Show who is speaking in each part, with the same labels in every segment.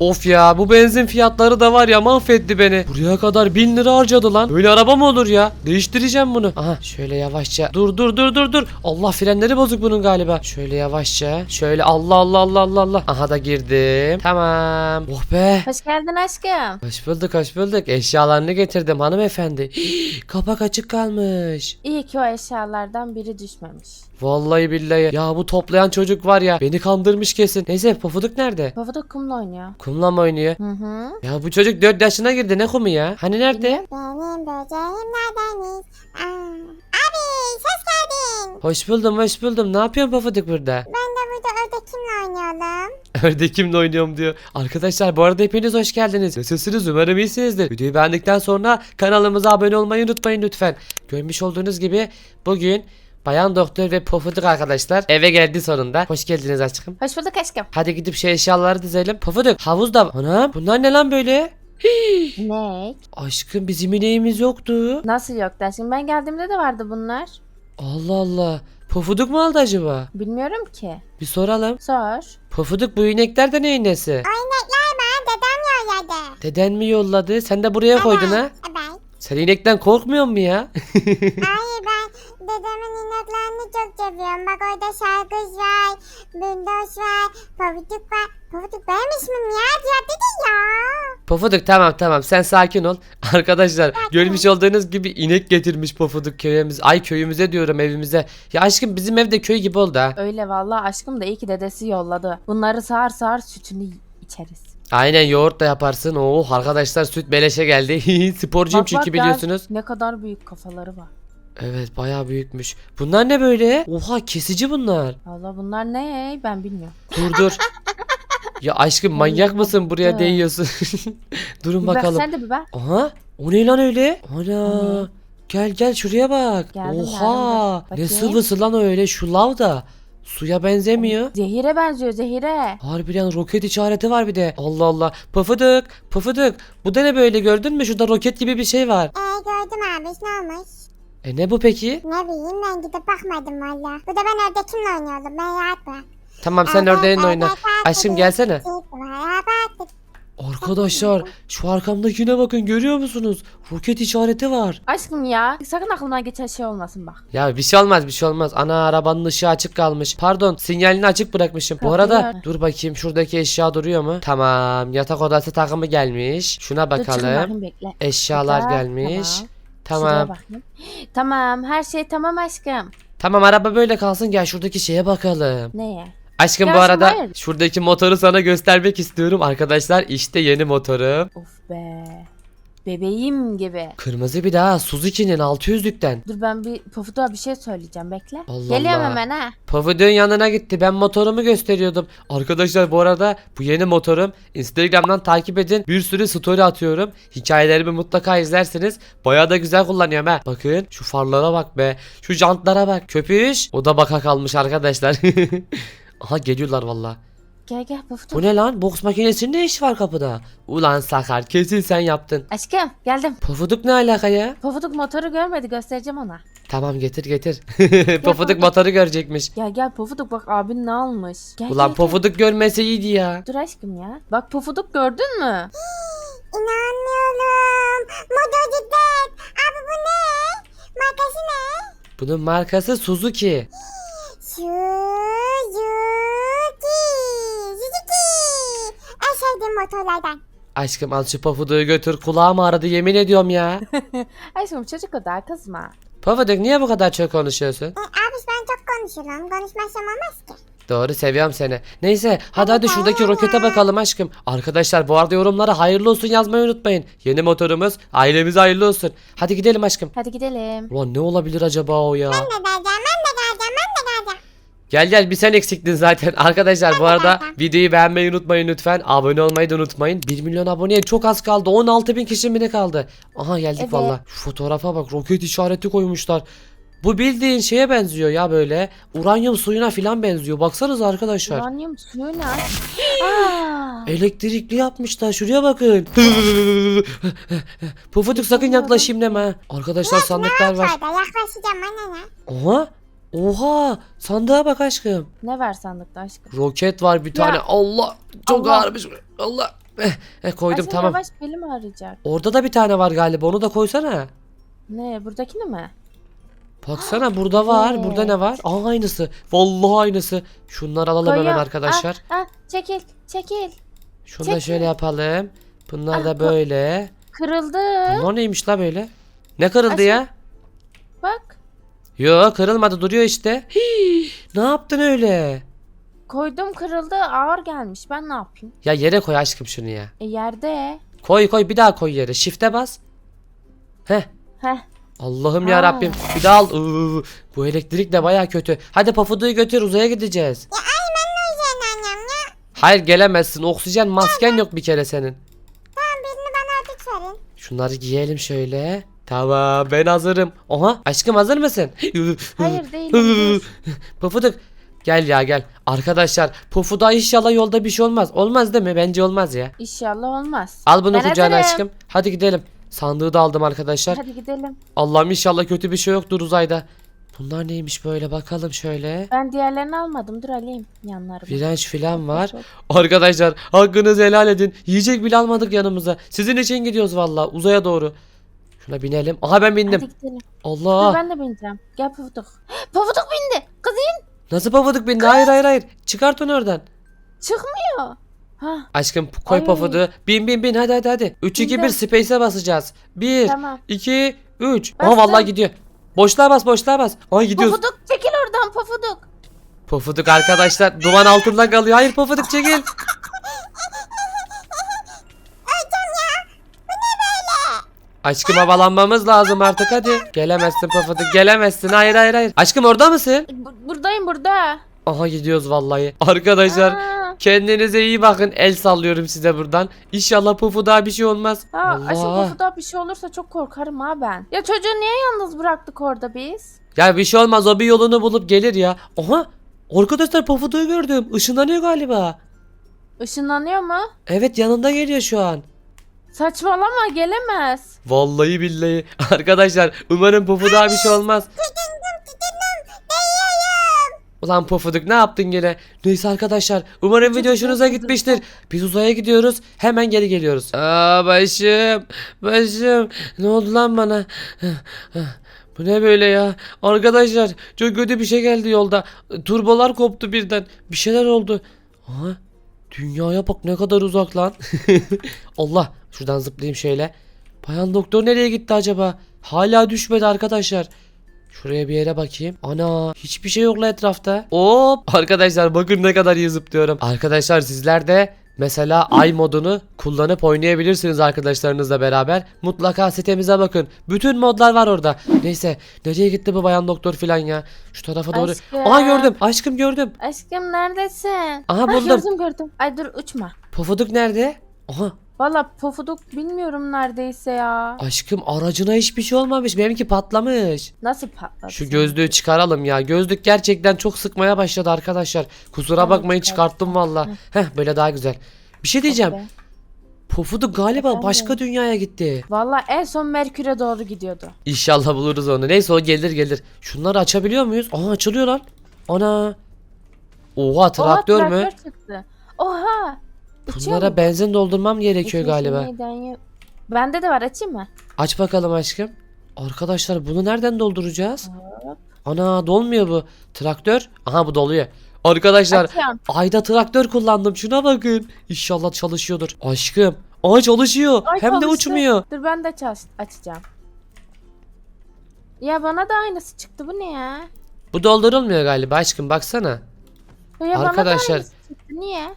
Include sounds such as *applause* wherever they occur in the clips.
Speaker 1: Of ya bu benzin fiyatları da var ya mahvetti beni. Buraya kadar 1000 lira harcadı lan. Böyle araba mı olur ya? Değiştireceğim bunu. Aha şöyle yavaşça. Dur dur dur dur dur. Allah frenleri bozuk bunun galiba. Şöyle yavaşça. Şöyle Allah Allah Allah Allah Allah. Aha da girdim. Tamam. Oh be.
Speaker 2: Hoş geldin aşkım.
Speaker 1: Hoş bulduk hoş bulduk. Eşyalarını getirdim hanımefendi. Kapak açık kalmış.
Speaker 2: İyi ki o eşyalardan biri düşmemiş.
Speaker 1: Vallahi billahi. Ya bu toplayan çocuk var ya. Beni kandırmış kesin. Neyse pofuduk nerede?
Speaker 2: Baba kumla oynuyor.
Speaker 1: Kumla mı oynuyor?
Speaker 2: Hı hı.
Speaker 1: Ya bu çocuk 4 yaşına girdi ne kumu ya? Hani nerede?
Speaker 3: Benim böceğim neredeniz? Aa, Abi hoş geldin.
Speaker 1: Hoş buldum hoş buldum. Ne yapıyorsun pofuduk burada?
Speaker 3: Ben de burada ördekimle oynuyordum. *laughs*
Speaker 1: Ördekimle oynuyorum diyor. Arkadaşlar bu arada hepiniz hoş geldiniz. Nasılsınız umarım iyisinizdir. Videoyu beğendikten sonra kanalımıza abone olmayı unutmayın lütfen. Görmüş olduğunuz gibi bugün Bayan Doktor ve Pofuduk arkadaşlar eve geldi sonunda. Hoş geldiniz aşkım.
Speaker 2: Hoş bulduk aşkım.
Speaker 1: Hadi gidip şu eşyaları dizelim. Pofuduk havuz da Anam bunlar ne lan böyle? *gasps*
Speaker 2: Ne?
Speaker 1: Aşkım bizim ineğimiz yoktu.
Speaker 2: Nasıl yok aşkım? Ben geldiğimde de vardı bunlar.
Speaker 1: Allah Allah. Pofuduk mu aldı acaba?
Speaker 2: Bilmiyorum ki.
Speaker 1: Bir soralım.
Speaker 2: Sor.
Speaker 1: Pofuduk bu inekler de neyin nesi?
Speaker 3: Oynaklar ben dedem yolladı.
Speaker 1: Deden mi yolladı? Sen de buraya koydun ha?
Speaker 3: Evet.
Speaker 1: Sen inekten korkmuyor musun ya? *laughs*
Speaker 3: Hayır dedemin ineklerini çok seviyorum. Bak orada şarkız var, bündoş var, pavuduk var. Pavuduk benim ismim ya. Diyor dedi ya.
Speaker 1: Pofuduk tamam tamam sen sakin ol. *laughs* Arkadaşlar görmüş olduğunuz gibi inek getirmiş Pofuduk köyümüz. Ay köyümüze diyorum evimize. Ya aşkım bizim evde köy gibi oldu ha.
Speaker 2: Öyle vallahi aşkım da iyi ki dedesi yolladı. Bunları sağır sağır sütünü içeriz.
Speaker 1: Aynen yoğurt da yaparsın. Oh arkadaşlar süt beleşe geldi. *laughs* Sporcuyum
Speaker 2: Bak, bak,
Speaker 1: çünkü
Speaker 2: gel.
Speaker 1: biliyorsunuz.
Speaker 2: Ne kadar büyük kafaları var.
Speaker 1: Evet bayağı büyükmüş. Bunlar ne böyle? Oha kesici bunlar.
Speaker 2: Valla bunlar ne ben bilmiyorum.
Speaker 1: Dur dur. Ya aşkım manyak mısın buraya değiyorsun? *laughs* Durun
Speaker 2: Bir bak
Speaker 1: bakalım.
Speaker 2: sen de bir bak.
Speaker 1: Aha o ne lan öyle? Ana. Gel gel şuraya bak.
Speaker 2: Geldim,
Speaker 1: Oha.
Speaker 2: geldim.
Speaker 1: Ne sıvısı lan öyle şu lav da. Suya benzemiyor.
Speaker 2: Zehire benziyor zehire.
Speaker 1: Harbiden roket işareti var bir de. Allah Allah. Pıfıdık. Pıfıdık. Bu da ne böyle gördün mü? Şurada roket gibi bir şey var.
Speaker 3: Ee gördüm abi ne olmuş?
Speaker 1: E ne bu peki?
Speaker 3: Ne bileyim ben gidip bakmadım valla. Bu da ben ördekimle oynuyordum. Ben rahat bırak.
Speaker 1: Tamam sen
Speaker 3: Evet,
Speaker 1: ördeğinle
Speaker 3: evet,
Speaker 1: oyna. Aşkım gelsene. Arkadaşlar şu arkamdakine bakın görüyor musunuz? Roket işareti var.
Speaker 2: Aşkım ya sakın aklından geçen şey olmasın bak.
Speaker 1: Ya bir şey olmaz bir şey olmaz. Ana arabanın ışığı açık kalmış. Pardon sinyalini açık bırakmışım. Bu arada dur bakayım şuradaki eşya duruyor mu? Tamam yatak odası takımı gelmiş. Şuna
Speaker 2: Dur çıkın
Speaker 1: bakalım.
Speaker 2: bakayım, bekle.
Speaker 1: Eşyalar
Speaker 2: Bekle,
Speaker 1: gelmiş.
Speaker 2: Tamam. Şuraya
Speaker 1: Tamam.
Speaker 2: Tamam her şey tamam aşkım.
Speaker 1: Tamam araba böyle kalsın gel şuradaki şeye bakalım.
Speaker 2: Neye?
Speaker 1: Aşkım bu
Speaker 2: Gelsin,
Speaker 1: arada
Speaker 2: hayır.
Speaker 1: şuradaki motoru sana göstermek istiyorum arkadaşlar. İşte yeni motorum.
Speaker 2: Of be. Bebeğim gibi.
Speaker 1: Kırmızı bir daha Suzuki'nin 600'lükten.
Speaker 2: Dur ben bir Pofuduk'a bir şey söyleyeceğim bekle.
Speaker 1: Allah
Speaker 2: Geliyorum
Speaker 1: Allah.
Speaker 2: hemen ha.
Speaker 1: Pofuduk'un yanına gitti. Ben motorumu gösteriyordum. Arkadaşlar bu arada bu yeni motorum. Instagram'dan takip edin. Bir sürü story atıyorum. Hikayelerimi mutlaka izlersiniz. Bayağı da güzel kullanıyorum ha. Bakın şu farlara bak be. Şu jantlara bak. Köpüş. O da baka kalmış arkadaşlar. *laughs* Aha geliyorlar valla.
Speaker 2: Gel gel Pofuduk.
Speaker 1: Bu ne lan? Boks makinesinin ne işi var kapıda? Ulan Sakar kesin sen yaptın.
Speaker 2: Aşkım geldim.
Speaker 1: Pofuduk ne alaka ya?
Speaker 2: Pofuduk motoru görmedi göstereceğim ona.
Speaker 1: Tamam getir getir. *laughs* Pofuduk
Speaker 2: Pofuduk.
Speaker 1: motoru görecekmiş.
Speaker 2: Gel gel Pofuduk bak abin ne almış. Gel,
Speaker 1: Ulan
Speaker 2: gel,
Speaker 1: Pofuduk görmese iyiydi ya.
Speaker 2: gel. Dur aşkım ya. Bak Pofuduk gördün mü? *gasps*
Speaker 3: İnanmıyorum. Motosiklet. Abi bu ne? Markası ne?
Speaker 1: Bunun markası Suzuki. *gasps*
Speaker 3: Suzuki. Suzuki. En sevdiğim motorlardan.
Speaker 1: Aşkım al şu Pofuduk'u götür kulağım ağrıdı yemin ediyorum ya. *laughs*
Speaker 2: Aşkım çocuk da kızma.
Speaker 1: Pofuduk niye bu kadar çok konuşuyorsun?
Speaker 3: E, abi ben çok konuşurum. Konuşmazsam olmaz ki.
Speaker 1: Doğru seviyorum seni. Neyse hadi hadi şuradaki rokete bakalım aşkım. Arkadaşlar bu arada yorumlara hayırlı olsun yazmayı unutmayın. Yeni motorumuz ailemize hayırlı olsun. Hadi gidelim aşkım.
Speaker 2: Hadi gidelim.
Speaker 1: Ulan ne olabilir acaba o ya?
Speaker 3: Ben de geleceğim. Ben de geleceğim. Ben de geleceğim.
Speaker 1: Gel gel bir sen eksiktin zaten. *laughs* Arkadaşlar bu arada videoyu beğenmeyi unutmayın lütfen. Abone olmayı da unutmayın. 1 milyon aboneye çok az kaldı. 16 bin kişi mi ne kaldı? Aha geldik
Speaker 2: Evet.
Speaker 1: valla. Fotoğrafa bak roket işareti koymuşlar. Bu bildiğin şeye benziyor ya böyle. Uranyum suyuna filan benziyor. Baksanıza arkadaşlar.
Speaker 2: Uranyum suyu ne? *laughs*
Speaker 1: Elektrikli yapmışlar. Şuraya bakın. *laughs* Pufuduk sakın yaklaşayım deme. Arkadaşlar sandıklar var.
Speaker 3: Yaklaşacağım anne ne?
Speaker 1: Oha. Oha. Sandığa bak aşkım.
Speaker 2: ne var sandıkta aşkım?
Speaker 1: Roket var bir tane. Allah. Çok
Speaker 2: Allah.
Speaker 1: ağırmış. Allah. Eh, eh, koydum
Speaker 2: Aşkım
Speaker 1: tamam.
Speaker 2: yavaş belim ağrıyacak.
Speaker 1: Orada da bir tane var galiba. Onu da koysana.
Speaker 2: Ne buradakini mi?
Speaker 1: Baksana burada var. Burada ne var? Aa aynısı. Vallahi aynısı. Şunları alalım hemen
Speaker 2: Koyuyorum.
Speaker 1: arkadaşlar.
Speaker 2: Ah, ah, çekil çekil.
Speaker 1: Şunu da
Speaker 2: çekil.
Speaker 1: şöyle yapalım. Bunlar
Speaker 2: Ah,
Speaker 1: da böyle.
Speaker 2: Kırıldı.
Speaker 1: Bunlar neymiş la böyle? Ne kırıldı
Speaker 2: Aşkım.
Speaker 1: ya?
Speaker 2: Bak.
Speaker 1: Yo kırılmadı duruyor işte. Hii, ne yaptın öyle?
Speaker 2: Koydum kırıldı ağır gelmiş. Ben ne yapayım?
Speaker 1: Ya yere koy aşkım şunu ya.
Speaker 2: E yerde.
Speaker 1: Koy koy bir daha koy yere. Shift'e bas. Heh.
Speaker 2: Heh.
Speaker 1: Allah'ım ya Rabbim. Bir daha al. Iıı, bu elektrik de baya kötü. Hadi pafuduğu götür uzaya gideceğiz.
Speaker 3: Ya ay ben ne uyuyacaksın annem ya?
Speaker 1: Hayır gelemezsin. Oksijen masken yok bir kere senin.
Speaker 3: Tamam birini bana ödük verin.
Speaker 1: Şunları giyelim şöyle. Tamam ben hazırım. Oha aşkım hazır mısın?
Speaker 2: Hayır *laughs* değilim.
Speaker 1: Pufuduk gel ya gel. Arkadaşlar Pufuduk'a inşallah yolda bir şey olmaz. Olmaz değil mi? Bence olmaz ya.
Speaker 2: İnşallah olmaz.
Speaker 1: Al bunu
Speaker 2: Ben
Speaker 1: kucağına
Speaker 2: hazırım.
Speaker 1: aşkım. Hadi gidelim. Sandığı da aldım arkadaşlar.
Speaker 2: Hadi gidelim.
Speaker 1: Allah'ım inşallah kötü bir şey yoktur uzayda. Bunlar neymiş böyle bakalım şöyle.
Speaker 2: Ben diğerlerini almadım. Dur alayım yanlarına.
Speaker 1: Virenç filan var. Arkadaşlar hakkınızı helal edin. Yiyecek bile almadık yanımıza. Sizin için gidiyoruz valla uzaya doğru. Şuna binelim. Aha ben bindim.
Speaker 2: Hadi gidelim.
Speaker 1: Allah.
Speaker 2: Dur ben de bineceğim. Gel Pufuduk. Pufuduk *gasps* bindi. Kız in.
Speaker 1: Nasıl pafuduk bindi? Hayır hayır hayır. Çıkart onu oradan.
Speaker 2: Çıkmıyor. Ha
Speaker 1: Aşkım koy
Speaker 2: Ay.
Speaker 1: pafudu. Bin bin bin hadi hadi hadi. 3 2 1
Speaker 2: Bindim.
Speaker 1: space'e basacağız. 1
Speaker 2: tamam.
Speaker 1: 2 3. Aa
Speaker 2: Bastım.
Speaker 1: vallahi gidiyor. Boşluğa bas boşluğa bas. Ay gidiyoruz.
Speaker 2: Pufuduk çekil oradan Pufuduk.
Speaker 1: Pofuduk arkadaşlar duman altında kalıyor. Hayır pofuduk çekil. *laughs* Aşkım havalanmamız lazım artık hadi. Gelemezsin pofuduk gelemezsin. Hayır hayır hayır. Aşkım orada mısın?
Speaker 2: Bu- buradayım burada.
Speaker 1: Aha gidiyoruz vallahi. Arkadaşlar
Speaker 2: Aa,
Speaker 1: kendinize iyi bakın. El sallıyorum size buradan. İnşallah pofuda bir şey olmaz.
Speaker 2: ha, aşkım
Speaker 1: Allah.
Speaker 2: Pufuduk'a bir şey olursa çok korkarım ha ben. Ya çocuğu niye yalnız bıraktık orada biz?
Speaker 1: Ya bir şey olmaz o bir yolunu bulup gelir ya. Aha arkadaşlar pofuduğu gördüm. Işınlanıyor galiba.
Speaker 2: Işınlanıyor mu?
Speaker 1: Evet yanında geliyor şu an.
Speaker 2: Saçmalama gelemez.
Speaker 1: Vallahi billahi. *laughs* Arkadaşlar umarım Pofuduk'a bir şey olmaz. Ulan Pofuduk ne yaptın gene? Neyse arkadaşlar umarım video hoşunuza gitmiştir. Biz uzaya gidiyoruz hemen geri geliyoruz. Aa başım başım ne oldu lan bana? *sighs* Bu ne böyle ya? Arkadaşlar çok kötü bir şey geldi yolda. Turbolar koptu birden. Bir şeyler oldu. Aha, dünyaya bak ne kadar uzak lan. *laughs* Allah şuradan zıplayayım şöyle. Bayan doktor nereye gitti acaba? Hala düşmedi arkadaşlar. Şuraya bir yere bakayım. Ana hiçbir şey yok la etrafta. Hop arkadaşlar bakın ne kadar iyi zıplıyorum. Arkadaşlar sizler de mesela ay modunu kullanıp oynayabilirsiniz arkadaşlarınızla beraber. Mutlaka sitemize bakın. Bütün modlar var orada. Neyse nereye gitti bu bayan doktor filan ya. Şu tarafa doğru.
Speaker 2: Aşkım.
Speaker 1: Aa gördüm aşkım gördüm.
Speaker 2: Aşkım neredesin?
Speaker 1: Aha,
Speaker 2: Ha,
Speaker 1: buldum.
Speaker 2: Gördüm gördüm. Ay dur uçma.
Speaker 1: Pofuduk nerede? Aha
Speaker 2: Valla Pufuduk bilmiyorum neredeyse ya.
Speaker 1: aşkım aracına hiçbir şey olmamış. Benimki patlamış.
Speaker 2: Nasıl patladı?
Speaker 1: Şu gözlüğü çıkaralım ya. Gözlük gerçekten çok sıkmaya başladı arkadaşlar. Kusura
Speaker 2: Tamam,
Speaker 1: bakmayın
Speaker 2: çıkar.
Speaker 1: çıkarttım valla. Heh böyle daha güzel. Bir şey diyeceğim. Pofuduk galiba
Speaker 2: Efendim?
Speaker 1: başka dünyaya gitti.
Speaker 2: Valla en son Merkür'e doğru gidiyordu.
Speaker 1: İnşallah buluruz onu. Neyse o gelir gelir. Şunları açabiliyor muyuz? Aa açılıyor lan. Ana. Oha traktör
Speaker 2: Oha,
Speaker 1: mü?
Speaker 2: traktör çıktı. Oha.
Speaker 1: Bunlara
Speaker 2: mu?
Speaker 1: benzin doldurmam gerekiyor
Speaker 2: İçine
Speaker 1: galiba.
Speaker 2: neyden ye- Bende de var açayım mı?
Speaker 1: Aç bakalım aşkım. Arkadaşlar bunu nereden dolduracağız? Ana dolmuyor bu. Traktör. Aha bu doluyor. Arkadaşlar
Speaker 2: Açıyorum.
Speaker 1: ayda traktör kullandım. Şuna bakın. İnşallah çalışıyordur. Aşkım. Aa çalışıyor.
Speaker 2: Ay,
Speaker 1: Hem de
Speaker 2: çalıştı.
Speaker 1: uçmuyor.
Speaker 2: Dur ben de çalış açacağım. Ya bana da aynısı çıktı bu ne ya?
Speaker 1: Bu doldurulmuyor galiba aşkım baksana.
Speaker 2: Ya bana da
Speaker 1: Arkadaşlar.
Speaker 2: aynısı çıktı niye?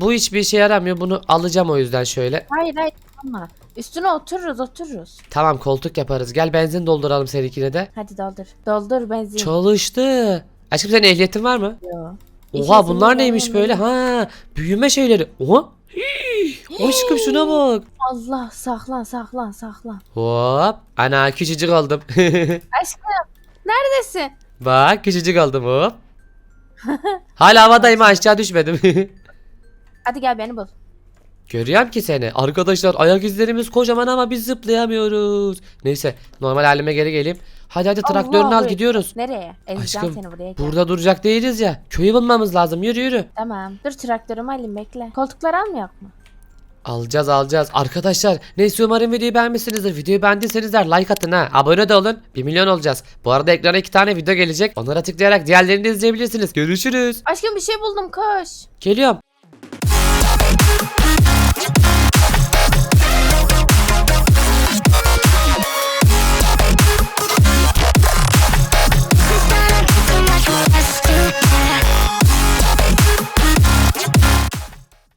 Speaker 1: Bu hiçbir işe yaramıyor. Bunu alacağım o yüzden şöyle.
Speaker 2: Hayır hayır ama üstüne otururuz otururuz.
Speaker 1: Tamam koltuk yaparız. Gel benzin dolduralım seninkine de.
Speaker 2: Hadi doldur. Doldur benzin.
Speaker 1: Çalıştı. Aşkım senin ehliyetin var mı?
Speaker 2: Yo.
Speaker 1: Oha bunlar neymiş böyle? Ha büyüme şeyleri. Oha. Hii, Aşkım şuna bak.
Speaker 2: Allah saklan saklan saklan.
Speaker 1: Hop. Ana küçücük oldum. *laughs*
Speaker 2: Aşkım neredesin?
Speaker 1: bak küçücük oldum hop. *laughs* Hala havadayım ha, aşağı düşmedim. *laughs*
Speaker 2: Hadi gel beni bul.
Speaker 1: Görüyorum ki seni. Arkadaşlar ayak izlerimiz kocaman ama biz zıplayamıyoruz. Neyse normal halime geri geleyim. Hadi hadi traktörünü al
Speaker 2: Allahu
Speaker 1: gidiyoruz.
Speaker 2: Nereye? Ezeceğim
Speaker 1: Aşkım,
Speaker 2: seni buraya gel.
Speaker 1: Burada duracak değiliz ya. Köyü bulmamız lazım. Yürü yürü.
Speaker 2: Tamam. Dur traktörümü alayım bekle. Koltukları almayak mı?
Speaker 1: Alacağız alacağız. Arkadaşlar neyse umarım videoyu beğenmişsinizdir. Videoyu beğendiyseniz de like atın ha. Abone de olun. 1 milyon olacağız. Bu arada ekrana iki tane video gelecek. Onlara tıklayarak diğerlerini de izleyebilirsiniz. Görüşürüz.
Speaker 2: Aşkım bir şey buldum koş.
Speaker 1: Geliyorum.